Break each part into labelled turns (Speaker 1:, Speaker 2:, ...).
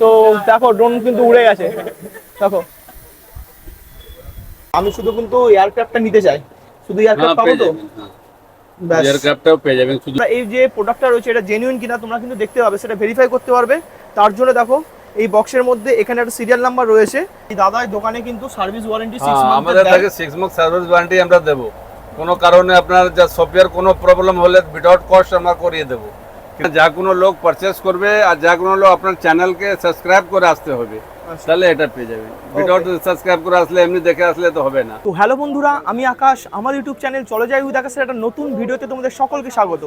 Speaker 1: তো দেখো ড্রোন কিন্তু উড়ে গেছে। দেখো। আমি শুধু কিন্তু এয়ারক্রাফটটা নিতে চাই। শুধু
Speaker 2: হ্যাঁ
Speaker 1: এয়ারক্রাফট পাবো তো?
Speaker 2: হ্যাঁ।
Speaker 1: ব্যাস।
Speaker 2: এয়ারক্রাফটটাও পেয়ে যাবেন শুধু
Speaker 1: এই যে প্রোডাক্টটা রয়েছে এটা জেনুইন কিনা তোমরা কিন্তু দেখতে পাবে সেটা ভেরিফাই করতে পারবে। তার জন্য দেখো এই বক্সের মধ্যে এখানে একটা সিরিয়াল নাম্বার রয়েছে। এই দাদা দোকানে কিন্তু সার্ভিস ওয়ারেন্টি সিক্স
Speaker 2: হ্যাঁ আমাদের থেকে সিক্স মান্থ সার্ভিস ওয়ারেন্টি আমরা দেবো। কোনো কারণে আপনার যা সফটওয়্যার কোনো প্রবলেম হলে উইদাউট কস্ট আমরা করিয়ে দেবো। যা কোনো লোক পারচেস করবে আর যা কোনো লোক আপনার চ্যানেলকে সাবস্ক্রাইব করে আসতে হবে তাহলে এটা পেয়ে যাবেন। উইদাউট সাবস্ক্রাইব করে আসলে এমনি দেখে আসলে তো হবে না।
Speaker 1: তো হ্যালো বন্ধুরা আমি আকাশ আমার ইউটিউব চ্যানেল চলে যাই উইথ আকাশের একটা নতুন ভিডিওতে তোমাদের সকলকে স্বাগত।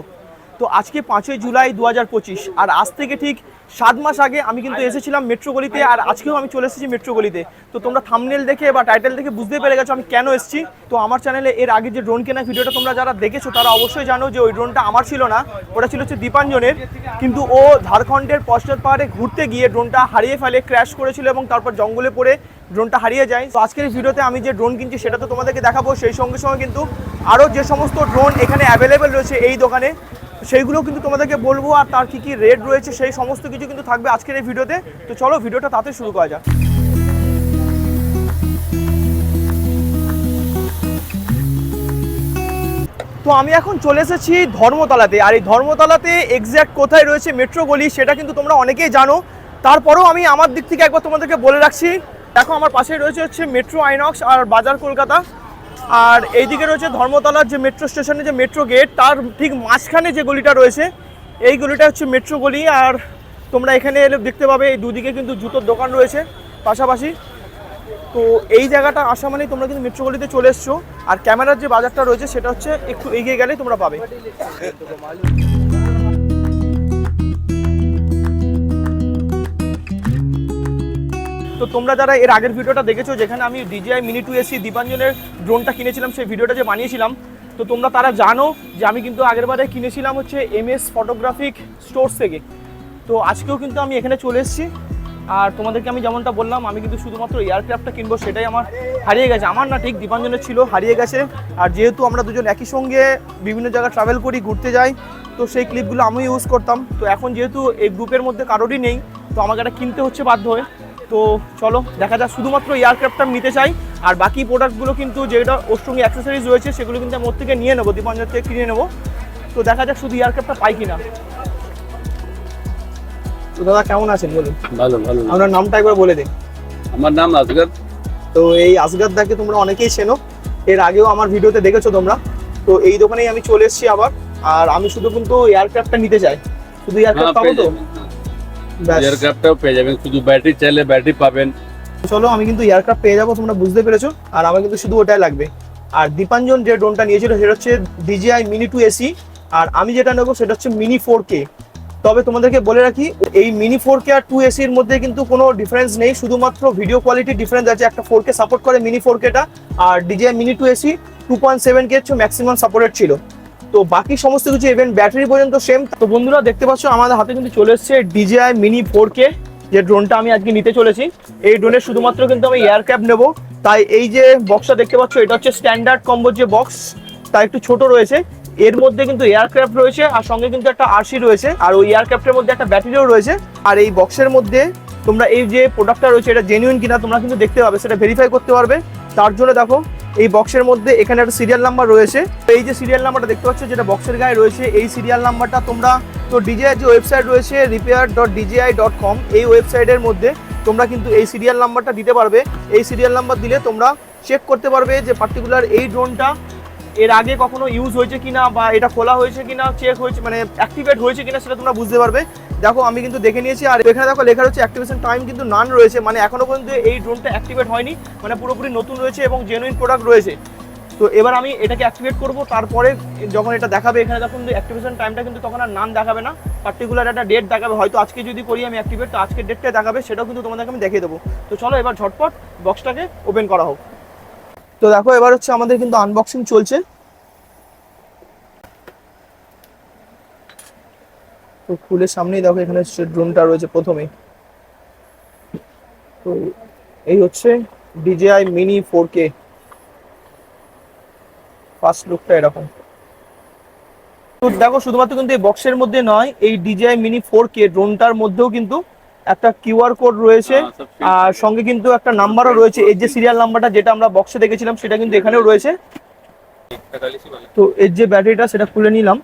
Speaker 1: তো আজকে পাঁচই জুলাই দু হাজার পঁচিশ, আর আজ থেকে ঠিক সাত মাস আগে আমি কিন্তু এসেছিলাম মেট্রো গলিতে আর আজকেও আমি চলে এসেছি মেট্রো গলিতে তো তোমরা থামনেল দেখে বা টাইটেল দেখে বুঝতে পেরে গেছো আমি কেন এসেছি। তো আমার চ্যানেলে এর আগে যে ড্রোন কেনা ভিডিওটা তোমরা যারা দেখেছ, তারা অবশ্যই জানো যে ওই ড্রোনটা আমার ছিল না, ওটা ছিল হচ্ছে দীপাঞ্জনের। কিন্তু ও ঝাড়খণ্ডের পশ্চাৎ পাহাড়ে ঘুরতে গিয়ে ড্রোনটা হারিয়ে ফেলে ক্র্যাশ করেছিল এবং তারপর জঙ্গলে পড়ে ড্রোনটা হারিয়ে যায়। তো আজকের ভিডিওতে আমি যে ড্রোন কিনছি, সেটা তো তোমাদেরকে দেখাবো। সেই সঙ্গে সঙ্গে কিন্তু আরও যে সমস্ত ড্রোন এখানে অ্যাভেলেবেল রয়েছে এই দোকানে সেইগুলো কিন্তু তোমাদেরকে বলব আর তার কী কী রেট রয়েছে, সেই সমস্ত কিছু কিন্তু থাকবে আজকের এই ভিডিওতে। তো চলো, ভিডিওটা তাতে শুরু করা যাক। তো আমি এখন চলে এসেছি ধর্মতলাতে, আর এই ধর্মতলাতে এক্স্যাক্ট কোথায় রয়েছে মেট্রো গলি সেটা কিন্তু তোমরা অনেকেই জানো। তারপরেও আমি আমার দিক থেকে একবার তোমাদেরকে বলে রাখছি। দেখো, আমার পাশে রয়েছে হচ্ছে মেট্রো আইনক্স আর বাজার কলকাতা। আর এইদিকে রয়েছে ধর্মতলার যে মেট্রো স্টেশনে যে মেট্রো গেট তার ঠিক মাঝখানে যে গলিটা রয়েছে, এই গলিটা হচ্ছে মেট্রো গলি। আর তোমরা এখানে এলে দেখতে পাবে, এই দুদিকে কিন্তু জুতোর দোকান রয়েছে পাশাপাশি। তো এই জায়গাটা আসা মানেই তোমরা কিন্তু মেট্রো গলিতে চলে এসছো। আর ক্যামেরার যে বাজারটা রয়েছে, সেটা হচ্ছে একটু এগিয়ে গেলেই তোমরা পাবে। তো তোমরা যারা এর আগের ভিডিওটা দেখেছ, যেখানে আমি ডিজিআই মিনি টু এসি দীপাঞ্জনের ড্রোনটা কিনেছিলাম, সেই ভিডিওটা যে বানিয়েছিলাম, তো তোমরা তারা জানো যে আমি কিন্তু আগের বারে কিনেছিলাম হচ্ছে এম এস ফটোগ্রাফিক স্টোর্স থেকে। তো আজকেও কিন্তু আমি এখানে চলে এসেছি। আর তোমাদেরকে আমি যেমনটা বললাম, আমি কিন্তু শুধুমাত্র এয়ারক্রাফটটা কিনবো, সেটাই আমার হারিয়ে গেছে। আমার না ঠিক দীপাঞ্জনের ছিল, হারিয়ে গেছে। আর যেহেতু আমরা দুজন একই সঙ্গে বিভিন্ন জায়গায় ট্রাভেল করি, ঘুরতে যাই, তো সেই ক্লিপগুলো আমি ইউজ করতাম। তো এখন যেহেতু এই গ্রুপের মধ্যে কারোরই নেই, তো আমাকে এটা কিনতে হচ্ছে বাধ্য হয়ে। তো চলো দেখা যাক শুধুমাত্র এয়ারক্রাফটটা নিতে চাই। আর বাকি প্রোডাক্টগুলো কিন্তু যেটা ওর সঙ্গে অ্যাক্সেসরিজ রয়েছে সেগুলো কিন্তু আমি ওর থেকে নিয়ে নেব দীপাঞ্জন থেকে কিনে নেব। তো দেখা যাক শুধু এয়ারক্রাফটটা পাই কিনা। তো দাদা কেমন আছেন? বলুন।
Speaker 2: ভালো ভালো।
Speaker 1: আপনার নামটা একবার বলে দিন।
Speaker 2: আমার নাম আসগর
Speaker 1: তো এই আসগাদ দাকে তোমরা অনেকেই চেনো। এর আগেও আমার ভিডিওতে দেখেছ তোমরা। তো এই দোকানেই আমি চলে এসেছি আবার। আর আমি শুধু কিন্তু এয়ারক্রাফটটা নিতে চাই। শুধু
Speaker 2: হ্যাঁ
Speaker 1: এয়ারক্রাফট পাবো তো।
Speaker 2: এয়ারক্রাফটটাও পেয়ে যাবেন। শুধু ব্যাটারি চাইলে ব্যাটারি পাবেন।
Speaker 1: চলো আমি কিন্তু এয়ারক্রাফট পেয়ে যাব তোমরা বুঝতে পেরেছ। আর আমার কিন্তু শুধু ওটাই লাগবে। আর দীপাঞ্জন যে ড্রোনটা নিয়েছিল সেটা হচ্ছে ডিজিআই মিনি টু এসি আর আমি যেটা নেব সেটা হচ্ছে মিনি ফোর কে তবে তোমাদেরকে বলে রাখি এই মিনি ফোর কে আর টু এসির মধ্যে কিন্তু কোনো ডিফারেন্স নেই। শুধুমাত্র ভিডিও কোয়ালিটি ডিফারেন্স আছে। একটা ফোর কে সাপোর্ট করে মিনি ফোর কেটা আর DJI mini two SE two point seven K হচ্ছে ম্যাক্সিমাম সাপোর্টেড ছিল। তো বাকি সমস্ত কিছু ইভেন ব্যাটারি পর্যন্ত সেম তো বন্ধুরা, দেখতে পাচ্ছ, আমাদের হাতে কিন্তু চলে এসেছে ডিজিআই মিনি ফোর কে যে ড্রোনটা আমি আজকে নিতে চলেছি, এই ড্রোনের শুধুমাত্র কিন্তু আমি এয়ার ক্যাপ নেব। তাই এই যে বক্সটা দেখতে পাচ্ছ, এটা হচ্ছে স্ট্যান্ডার্ড কম্বোর যে বক্স তা একটু ছোট রয়েছে। এর মধ্যে কিন্তু এয়ারক্রাফট রয়েছে, আর সঙ্গে কিন্তু একটা আরসি রয়েছে। আর ওই এয়ারক্রাফটের মধ্যে একটা ব্যাটারিও রয়েছে। আর এই বক্সের মধ্যে তোমরা এই যে প্রোডাক্টটা রয়েছে, এটা জেনুইন কিনা তোমরা কিন্তু দেখতে পাবে, সেটা ভেরিফাই করতে পারবে। তার জন্য দেখো এই বক্সের মধ্যে এখানে একটা সিরিয়াল নাম্বার রয়েছে। এই যে সিরিয়াল নাম্বারটা দেখতে পাচ্ছ, যেটা বক্সের গায়ে রয়েছে, এই সিরিয়াল নাম্বারটা তোমরা, তো ডিজিআই যে ওয়েবসাইট রয়েছে repair dot DJI dot com এই ওয়েবসাইটের মধ্যে তোমরা কিন্তু এই সিরিয়াল নাম্বারটা দিতে পারবে। এই সিরিয়াল নাম্বার দিলে তোমরা চেক করতে পারবে যে পার্টিকুলার এই ড্রোনটা এর আগে কখনো ইউজ হয়েছে কিনা বা এটা খোলা হয়েছে কিনা চেক হয়েছে মানে অ্যাক্টিভেট হয়েছে কিনা, সেটা তোমরা বুঝতে পারবে। দেখো, আমি কিন্তু দেখে নিয়েছি, আর এখানে দেখো লেখা রয়েছে অ্যাক্টিভেশন টাইম কিন্তু নান রয়েছে মানে এখনও পর্যন্ত এই ড্রোনটা অ্যাক্টিভেট হয়নি মানে পুরোপুরি নতুন রয়েছে এবং জেনুইন প্রোডাক্ট রয়েছে। তো এবার আমি এটাকে অ্যাক্টিভেট করব, তারপরে যখন এটা দেখাবে, এখানে তখন অ্যাক্টিভেশন টাইমটা কিন্তু তখন আর নাম দেখাবে না পার্টিকুলার একটা ডেট দেখাবে, হয়তো আজকে যদি করি আমি অ্যাক্টিভেট তো আজকের ডেটটা দেখাবে, সেটাও কিন্তু তোমাদেরকে আমি দেখিয়ে দেবো। তো চলো, এবার ঝটপট বক্সটাকে ওপেন করা হোক। তো দেখো, এবার হচ্ছে আমাদের কিন্তু আনবক্সিং চলছে। তো ফুলের সামনেই দেখো এখানে ড্রোনটা রয়েছে প্রথমেই। তো এই হচ্ছে DJI mini four K first লুকটা এরকম। তো দেখো শুধুমাত্র কিন্তু এই বক্সের মধ্যে নয় এই ডিজিআই মিনি ফোর কে ড্রোনটার মধ্যেও কিন্তু একটা কিউআর কোড রয়েছে।
Speaker 2: হ্যাঁ।
Speaker 1: আর সঙ্গে কিন্তু একটা নাম্বারও রয়েছে। এর যে সিরিয়াল নাম্বারটা যেটা আমরা বক্সে দেখেছিলাম সেটা কিন্তু এখানেও রয়েছে। তো এর যে ব্যাটারিটা সেটা খুলে নিলাম।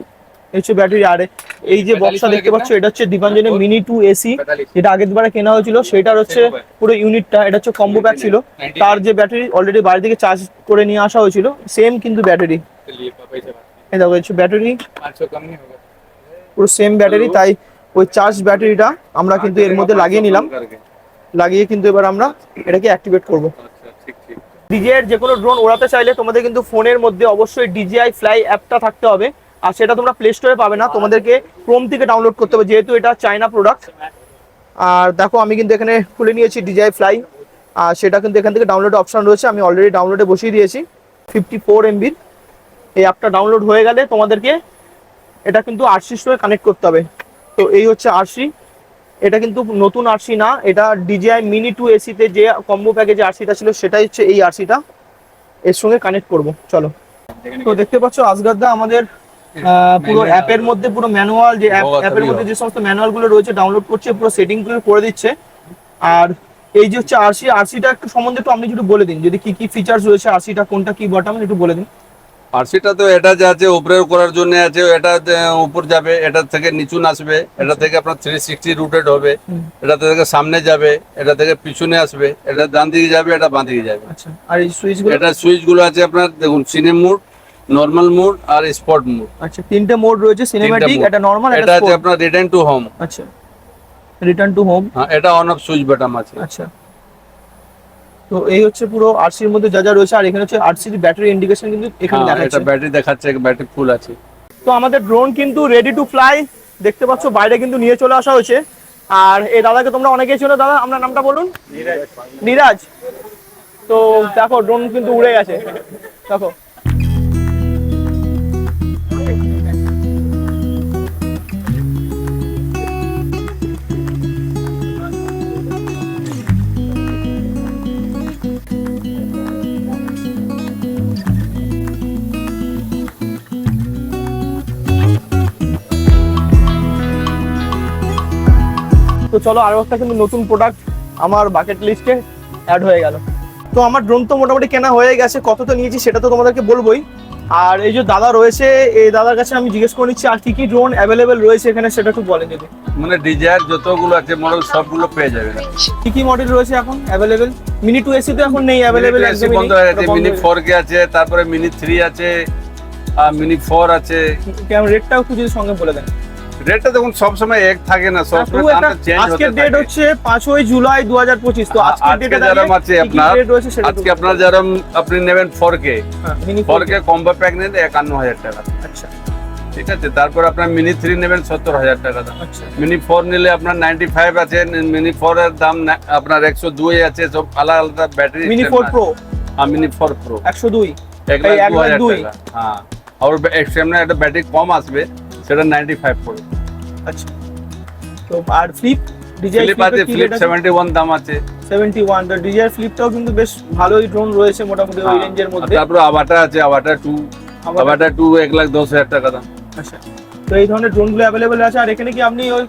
Speaker 1: হচ্ছে ব্যাটারি আর এই যে বক্সটা দেখতে পাচ্ছ এটা হচ্ছে দীপাঞ্জনের মিনি টু এসি যেটা আগের বারে কেনা হয়েছিল সেটার হচ্ছে পুরো ইউনিটটা এটা হচ্ছে কম্বো প্যাক ছিল। তার যে ব্যাটারি অলরেডি বাড়ি থেকে চার্জ করে নিয়ে আসা হয়েছিল সেম কিন্তু ব্যাটারি এই দেখো হচ্ছে ব্যাটারি পুরো সেম ব্যাটারি তাই ওই চার্জ ব্যাটারিটা আমরা কিন্তু এর মধ্যে লাগিয়ে নিলাম। লাগিয়ে কিন্তু এবার আমরা এটাকে অ্যাক্টিভেট করব।
Speaker 2: আচ্ছা ঠিক ঠিক।
Speaker 1: ডিজে এর যে কোনো ড্রোন ওড়াতে চাইলে তোমাদের কিন্তু ফোনের মধ্যে অবশ্যই ডিজিআই ফ্লাই অ্যাপটা থাকতে হবে। আর সেটা তোমরা প্লে স্টোরে পাবে না। তোমাদেরকে ক্রোম থেকে ডাউনলোড করতে হবে যেহেতু এটা চাইনা প্রোডাক্ট আর দেখো আমি কিন্তু এখানে খুলে নিয়েছি ডিজাই ফ্লাই আর সেটা কিন্তু এখান থেকে ডাউনলোড অপশন রয়েছে। আমি অলরেডি ডাউনলোডে বসিয়ে দিয়েছি ফিফটি ফোর এমবির এই অ্যাপটা ডাউনলোড হয়ে গেলে তোমাদেরকে এটা কিন্তু আরসি স্টোরে কানেক্ট করতে হবে। তো এই হচ্ছে আরসি এটা কিন্তু নতুন আরসি না এটা ডিজিআই মিনি টু এসিতে যে কম্বো প্যাকেজে আরসিটা ছিল সেটাই হচ্ছে এই আরসিটা এর সঙ্গে কানেক্ট করব চলো। তো দেখতে পাচ্ছ আসগাদা আমাদের পুরো অ্যাপের মধ্যে পুরো ম্যানুয়াল যে
Speaker 2: আচ্ছা,
Speaker 1: অ্যাপের মধ্যে যে সমস্ত ম্যানুয়ালগুলো রয়েছে ডাউনলোড করছে পুরো সেটিংগুলো করে দিচ্ছে। আর এই যে হচ্ছে আরসি আরসিটা একটু সম্বন্ধে একটু আপনি একটু বলে দিন যদি কি কি ফিচার্স রয়েছে আরসিটা কোনটা কি বটম একটু বলে দিন।
Speaker 2: আর সেটা তো এটা যে আছে উপরে করার জন্য আছে এটা উপর যাবে এটা থেকে নিচুন আসবে এটা থেকে আপনার থ্রি সিক্সটি রুটেড হবে এটা থেকে সামনে যাবে এটা থেকে পিছনে আসবে এটা ডান দিকে যাবে এটা বাঁ দিকে যাবে।
Speaker 1: আচ্ছা। আর এই সুইচ
Speaker 2: এটা সুইচগুলো আছে আপনার দেখুন সিনে মোড নর্মাল মোড আর স্পট মোড
Speaker 1: আচ্ছা তিনটে মোড রয়েছে সিনেম্যাটিক। এটা নরমাল
Speaker 2: এটা আছে আপনার রিটার্ন টু হোম
Speaker 1: আচ্ছা রিটার্ন টু হোম
Speaker 2: হ্যাঁ এটা অন অফ সুইচ বাটন আছে।
Speaker 1: আচ্ছা। তো এই হচ্ছে পুরো আরসির মধ্যে যা যা রয়েছে আর এখানে হচ্ছে আরসির ব্যাটারি ইন্ডিকেশন কিন্তু এখানে
Speaker 2: হ্যাঁ,
Speaker 1: দেখাচ্ছে।
Speaker 2: এটা ব্যাটারি দেখাচ্ছে ব্যাটারি ফুল আছে।
Speaker 1: তো আমাদের ড্রোন কিন্তু রেডি টু ফ্লাই দেখতে পাচ্ছ বাইরে কিন্তু নিয়ে চলে আসা হয়েছে। আর এই দাদাকে তোমরা অনেকেই ছিল দাদা আপনার নামটা বলুন? নিরাজ তো দেখো ড্রোন কিন্তু উড়ে গেছে। দেখো। তো চলো আরও একটা কিন্তু নতুন প্রোডাক্ট আমার বাকেট লিস্টে অ্যাড হয়ে গেল। তো আমার ড্রোন তো মোটামুটি কেনা হয়ে গেছে কত তো নিয়েছি সেটা তো তোমাদেরকে বলবোই। আর এই যে দাদা রয়েছে এই দাদার কাছে আমি জিজ্ঞেস করে নিচ্ছি আর কি কি ড্রোন অ্যাভেলেবেল রয়েছে এখানে সেটা একটু বলেন যদি
Speaker 2: মানে ডিজায়ার যতগুলো আছে মডেল সবগুলো পেয়ে যাবে।
Speaker 1: কি কি মডেল রয়েছে এখন অ্যাভেলেবেল মিনি টু এসি তো এখন নেই অ্যাভেলেবেল
Speaker 2: এসি বন্ধ হয়ে গেছে মিনি ফোর কে আছে তারপরে মিনি থ্রি আছে আর মিনি ফোর আছে।
Speaker 1: কেমন রেটটাও একটু যদি সঙ্গে বলে দেন।
Speaker 2: রেটটা দেখুন সবসময় এক থাকে না সবসময় দামটা চেঞ্জ হতে
Speaker 1: আজকের ডেট হচ্ছে পাঁচই জুলাই দু হাজার পঁচিশ তো আজকের ডেটে
Speaker 2: যেরকম আছে আপনার আজকে আপনার যেরকম আপনি নেবেন four K
Speaker 1: mini
Speaker 2: four K combo pack নেন একান্ন হাজার টাকা।
Speaker 1: আচ্ছা।
Speaker 2: ঠিক আছে তারপর আপনার মিনি থ্রি নেবেন সত্তর হাজার টাকা দাম।
Speaker 1: আচ্ছা।
Speaker 2: মিনি ফোর নিলে আপনার নাইনটি ফাইভ আছে মিনি ফোর এর দাম আপনার একশো দুই আছে সব আলাদা আলাদা ব্যাটারি
Speaker 1: মিনি ফোর প্রো
Speaker 2: হ্যাঁ মিনি ফোর প্রো
Speaker 1: একশো দুই।
Speaker 2: এক লাখ দু হাজার। টাকা হ্যাঁ। আর সামনে একটা ব্যাটারি কম আসবে। সেটা নাইনটি ফাইভ পড়বে
Speaker 1: আচ্ছা। তো আর ফ্লিপ ডিজাই
Speaker 2: ফ্লিপ আছে ফ্লিপ সেভেন্টি ওয়ান দাম আছে।
Speaker 1: সেভেন্টি ওয়ান তো ডিজাই ফ্লিপটাও কিন্তু বেশ ভালোই ড্রোন রয়েছে মোটামুটি ওই
Speaker 2: হ্যাঁ।
Speaker 1: রেঞ্জের মধ্যে।
Speaker 2: তারপরে আবাটা আছে আবাটা টু
Speaker 1: আবার-
Speaker 2: আবাটা টু এক লাখ দশ হাজার টাকা দাম।
Speaker 1: আচ্ছা। তো এই ধরনের ড্রোনগুলো অ্যাভেলেবেল আছে আর এখানে কি আপনি ওই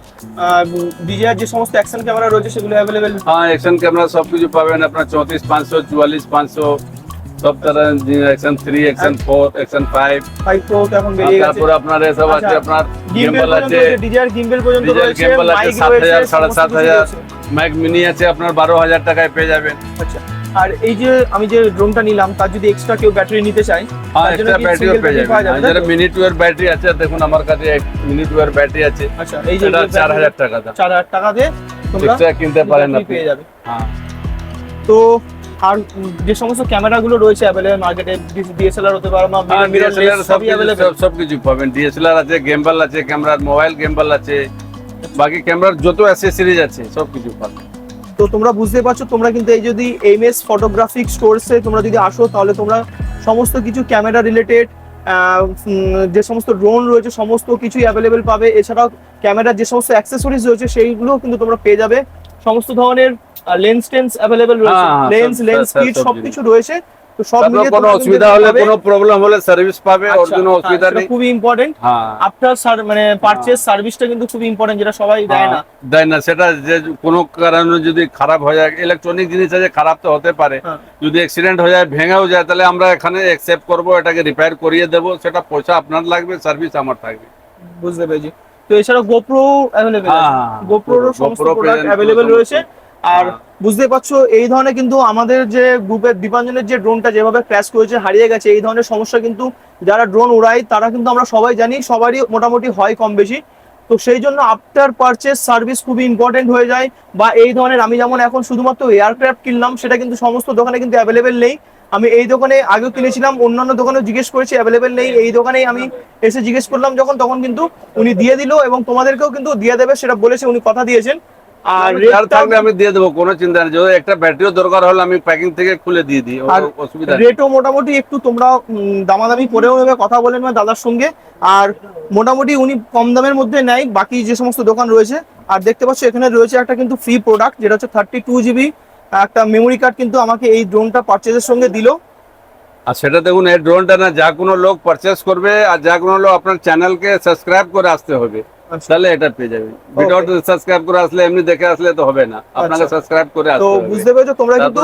Speaker 1: ডিজাই যে সমস্ত অ্যাকশন ক্যামেরা রয়েছে সেগুলো অ্যাভেলেবেল
Speaker 2: হ্যাঁ অ্যাকশন ক্যামেরা সব কিছু পাবেন আপনার চৌত্রিশ পাঁচশো চুয়াল্লিশ পাঁচশো সব তারা action three action four action five
Speaker 1: five pro এখন বেরিয়ে গেছে।
Speaker 2: আপনার এসব আছে
Speaker 1: আচ্ছা,
Speaker 2: আপনার
Speaker 1: গিম্বল
Speaker 2: আছে।
Speaker 1: গিম্বল পর্যন্ত রয়েছে
Speaker 2: গিম্বল আছে সাত
Speaker 1: হাজার
Speaker 2: সাড়ে সাত হাজার। মাইক মিনি আছে আপনার বারো হাজার টাকায় পেয়ে যাবেন।
Speaker 1: আচ্ছা আর এই যে আমি যে ড্রোনটা নিলাম তার যদি এক্সট্রা কেউ ব্যাটারি নিতে চাই
Speaker 2: হ্যাঁ এক্সট্রা ব্যাটারিও পেয়ে
Speaker 1: যাবে
Speaker 2: যারা ব্যাটারি আছে দেখুন আমার কাছে এক মিনিট ব্যাটারি আছে।
Speaker 1: আচ্ছা এই যে
Speaker 2: 4000 টাকা দাম।
Speaker 1: 4000 টাকা দিয়ে তোমরা
Speaker 2: এক্সট্রা কিনতে পারেন আপনি।
Speaker 1: পেয়ে যাবে।
Speaker 2: হ্যাঁ।
Speaker 1: তো আর যে সমস্ত ক্যামেরাগুলো রয়েছে অ্যাভেলেবল মার্কেটে ডিএসএলআর হতে পারে বা
Speaker 2: সব
Speaker 1: সবই অ্যাভেলেবল
Speaker 2: সব কিছু পাবেন। ডিএসএলআর আছে গেম্বল আছে ক্যামেরার মোবাইল গেম্বল আছে। বাকি ক্যামেরার যত অ্যাসেসরিজ আছে সব কিছু পাবেন।
Speaker 1: তো তোমরা বুঝতে পারছ তোমরা কিন্তু এই যদি এম এস ফটোগ্রাফিক স্টোরসে তোমরা যদি আসো তাহলে তোমরা সমস্ত কিছু ক্যামেরা রিলেটেড যে সমস্ত ড্রোন রয়েছে সমস্ত কিছুই অ্যাভেলেবেল পাবে। এছাড়াও ক্যামেরার যে সমস্ত অ্যাক্সেসরিজ রয়েছে সেইগুলোও কিন্তু তোমরা পেয়ে যাবে। সমস্ত ধরনের লেন্স টেন্স অ্যাভেলেবেল রয়েছে।
Speaker 2: হ্যাঁ, হ্যাঁ,
Speaker 1: লেন্স লেন্স কিট সবকিছু রয়েছে। তো সব মিলিয়ে
Speaker 2: কোনো অসুবিধা হলে কোনো প্রবলেম হলে সার্ভিস পাবে ওর
Speaker 1: আচ্ছা,
Speaker 2: জন্য
Speaker 1: হ্যাঁ,
Speaker 2: অসুবিধা নেই।
Speaker 1: খুবই ইম্পর্টেন্ট
Speaker 2: হ্যাঁ।
Speaker 1: আফটার মানে পারচেজ সার্ভিসটা কিন্তু খুবই ইম্পর্টেন্ট যেটা সবাই দেয় না।
Speaker 2: হ্যাঁ, দেয় না সেটা যে কোনো কারণে যদি খারাপ হয়ে যায় ইলেকট্রনিক জিনিস আছে খারাপ তো হতে পারে।
Speaker 1: হ্যাঁ।
Speaker 2: যদি অ্যাক্সিডেন্ট হয়ে যায় ভেঙেও যায় তাহলে আমরা এখানে অ্যাকসেপ্ট করব এটাকে রিপেয়ার করিয়ে দেব। সেটা পয়সা আপনার লাগবে সার্ভিস আমার থাকবে।
Speaker 1: বুঝতে পেরেছি। তো এছাড়া গোপ্রো অ্যাভেলেবেল
Speaker 2: হ্যাঁ, হ্যাঁ, GoPro
Speaker 1: সমস্ত প্রোডাক্ট অ্যাভেলেবেল রয়েছে। আর
Speaker 2: হ্যাঁ।
Speaker 1: বুঝতে পারছ এই ধরনের কিন্তু আমাদের যে গ্রুপের দীপাঞ্জনের যে ড্রোনটা যেভাবে ক্র্যাশ করেছে হারিয়ে গেছে এই ধরনের সমস্যা কিন্তু যারা ড্রোন উড়ায় তারা কিন্তু আমরা সবাই জানি সবারই মোটামুটি হয় কম বেশি। তো সেই জন্য আফটার পারচেস সার্ভিস খুবই ইম্পর্টেন্ট হয়ে যায় বা এই ধরনের আমি যেমন এখন শুধুমাত্র এয়ারক্রাফট কিনলাম সেটা কিন্তু সমস্ত দোকানে কিন্তু অ্যাভেলেবেল নেই। আমি এই দোকানে আগেও কিনেছিলাম অন্যান্য দোকানে জিজ্ঞেস করেছি অ্যাভেলেবেল নেই। এই দোকানেই আমি এসে জিজ্ঞেস করলাম যখন তখন কিন্তু উনি দিয়ে দিল এবং তোমাদেরকেও কিন্তু দিয়ে দেবে সেটা বলেছে উনি কথা দিয়েছেন। আর
Speaker 2: যার থাকলে আমি দিয়ে দেবো কোনো চিন্তা নেই। যদি একটা ব্যাটারিও দরকার হলে আমি প্যাকিং থেকে খুলে দিয়ে দিই ও-
Speaker 1: আর
Speaker 2: অসুবিধা
Speaker 1: রেটও মোটামুটি একটু তোমরা দামাদামি করেও নেবে কথা বলে নেবে দাদার সঙ্গে। আর মোটামুটি উনি কম দামের মধ্যে নেয় বাকি যে সমস্ত দোকান রয়েছে। আর দেখতে পাচ্ছ এখানে রয়েছে একটা কিন্তু ফ্রি প্রোডাক্ট যেটা হচ্ছে থার্টি টু জিবি একটা মেমোরি কার্ড কিন্তু আমাকে এই ড্রোনটা পারচেজের সঙ্গে দিলো।
Speaker 2: আর সেটা দেখুন এই ড্রোনটা না যা কোনো লোক পারচেস করবে আর যা কোনো লোক আপনার চ্যানেলকে সাবস্ক্রাইব করে আসতে হবে। তাহলে এটা পেয়ে যাবে। সাবস্ক্রাইব করে আসলে এমনি দেখে আসলে তো হবে না। আপনাকে
Speaker 1: আচ্ছা।
Speaker 2: সাবস্ক্রাইব করে আসতে হবে।
Speaker 1: বুঝতে পেরেছ তোমরা কিন্তু।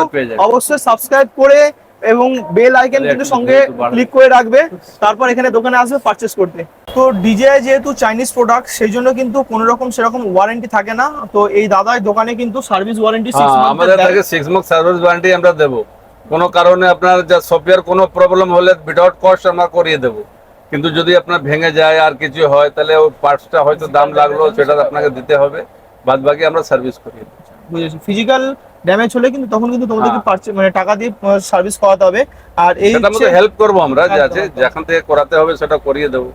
Speaker 1: অবশ্যই সাবস্ক্রাইব করে এবং বেল আইকন কিন্তু সঙ্গে ক্লিক করে রাখবে। তারপর এখানে দোকানে আসবে পারচেস করতে। তো ডিজিআই যেহেতু চাইনিজ প্রোডাক্ট সেই জন্য কিন্তু কোনো রকম সেরকম ওয়ারেন্টি থাকে না। তো এই দাদার দোকানে কিন্তু সার্ভিস ওয়ারেন্টি সিক্স
Speaker 2: হ্যাঁ, আমাদের থেকে সিক্স মান্থ সার্ভিস ওয়ারেন্টি আমরা দেবো। কোনো কারণে আপনার যা সফটওয়্যার কোনো প্রবলেম হলে উইদাউট কস্ট আমরা করিয়ে দেবো। কিন্তু যদি আপনার ভেঙে যায় আর কিছু হয় তাহলে ওই পার্টসটা হয়তো দাম লাগল সেটা আপনাকে দিতে হবে। বাদ বাকি আমরা সার্ভিস করি
Speaker 1: বুঝেছি। ফিজিক্যাল ড্যামেজ হলে কিন্তু তখন কিন্তু তোমাদেরকে
Speaker 2: হ্যাঁ।
Speaker 1: মানে টাকা দিয়ে সার্ভিস করাতে হবে। আর এই
Speaker 2: মধ্যে হেল্প করব আমরা যে আছে যেখান থেকে করাতে হবে সেটা করিয়ে দেবো।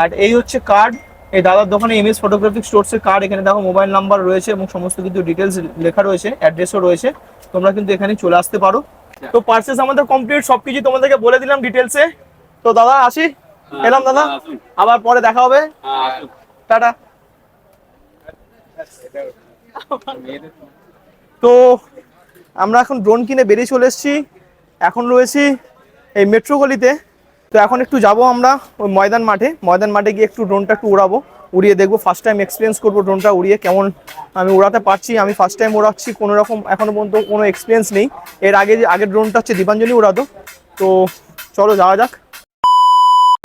Speaker 1: আর এই হচ্ছে কার্ড এই দাদার দোকানে এমএস ফটোগ্রাফিক স্টোরস এর কার্ড এখানে দেখো মোবাইল নাম্বার রয়েছে এবং সমস্ত কিছু ডিটেলস লেখা রয়েছে অ্যাড্রেসও রয়েছে। তোমরা কিন্তু এখানে চলে আসতে পারো। তো পার্সেস আমাদের কমপ্লিট সবকিছু তোমাদেরকে বলে দিলাম ডিটেলসে তো দাদা আসি? এলাম দাদা। আবার পরে দেখা হবে। টাটা। তো আমরা এখন ড্রোন কিনে বেরিয়ে চলে এসেছি। এখন রয়েছি এই মেট্রো গলিতে। তো এখন একটু যাব আমরা ওই ময়দান মাঠে। ময়দান মাঠে গিয়ে একটু ড্রোনটা একটু উড়াবো। উড়িয়ে দেখব। ফার্স্ট টাইম এক্সপিরিয়েন্স করব ড্রোনটা উড়িয়ে। কেমন আমি উড়াতে পারছি আমি ফার্স্ট টাইম উড়াচ্ছি। কোনো রকম এখনও পর্যন্ত কোনো এক্সপিরিয়েন্স নেই। এর আগে যে আগের ড্রোনটা হচ্ছে দীপাঞ্জলি উড়াতো। তো চলো যাওয়া যাক।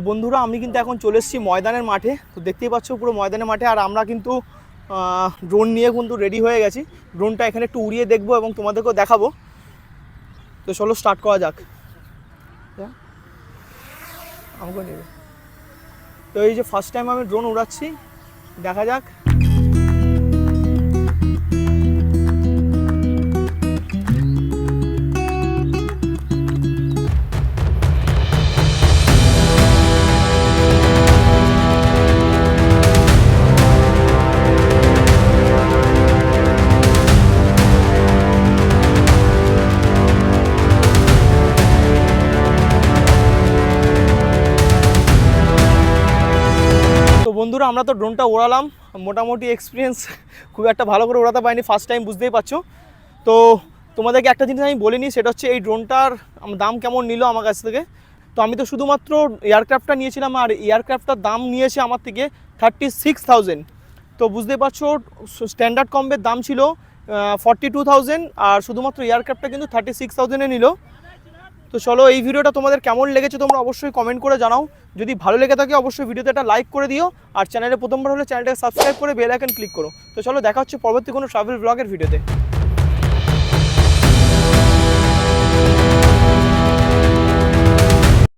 Speaker 1: বন্ধুরা, আমি কিন্তু এখন চলে এসেছি ময়দানের মাঠে। তো দেখতেই পাচ্ছ পুরো ময়দানের মাঠে। আর আমরা কিন্তু ড্রোন নিয়ে কিন্তু রেডি হয়ে গেছি। ড্রোনটা এখানে একটু উড়িয়ে দেখব এবং তোমাদেরকেও দেখাবো। তো চলো স্টার্ট করা যাক। আমাকে নেবে। তো এই যে ফার্স্ট টাইম আমি ড্রোন উড়াচ্ছি, দেখা যাক। বন্ধুরা, আমরা তো ড্রোনটা ওড়ালাম। মোটামুটি এক্সপিরিয়েন্স খুব একটা ভালো করে ওড়াতে পারিনি ফার্স্ট টাইম বুঝতেই পারছ। তো তোমাদেরকে একটা জিনিস আমি বলিনি, সেটা হচ্ছে এই ড্রোনটার দাম কেমন নিল আমার কাছ থেকে। তো আমি তো শুধুমাত্র এয়ারক্রাফটটা নিয়েছিলাম, আর এয়ারক্রাফটটার দাম নিয়েছে আমার থেকে থার্টি সিক্স থাউজেন্ড তো বুঝতেই পারছ স্ট্যান্ডার্ড কম্বের দাম ছিল ফর্টি টু থাউজেন্ড আর শুধুমাত্র এয়ারক্রাফটটা কিন্তু থার্টি সিক্স থাউজেন্ডে নিল। তো চলো এই ভিডিওটা তোমাদের কেমন লেগেছে তোমরা অবশ্যই কমেন্ট করে জানাও। যদি ভালো লেগে থাকে অবশ্যই ভিডিওতে একটা লাইক করে দিও। আর চ্যানেলে প্রথমবার হলে চ্যানেলটাকে সাবস্ক্রাইব করে বেল আইকন ক্লিক করো। তো চলো দেখা হচ্ছে পরবর্তী কোনো ট্রাভেল ব্লগের ভিডিওতে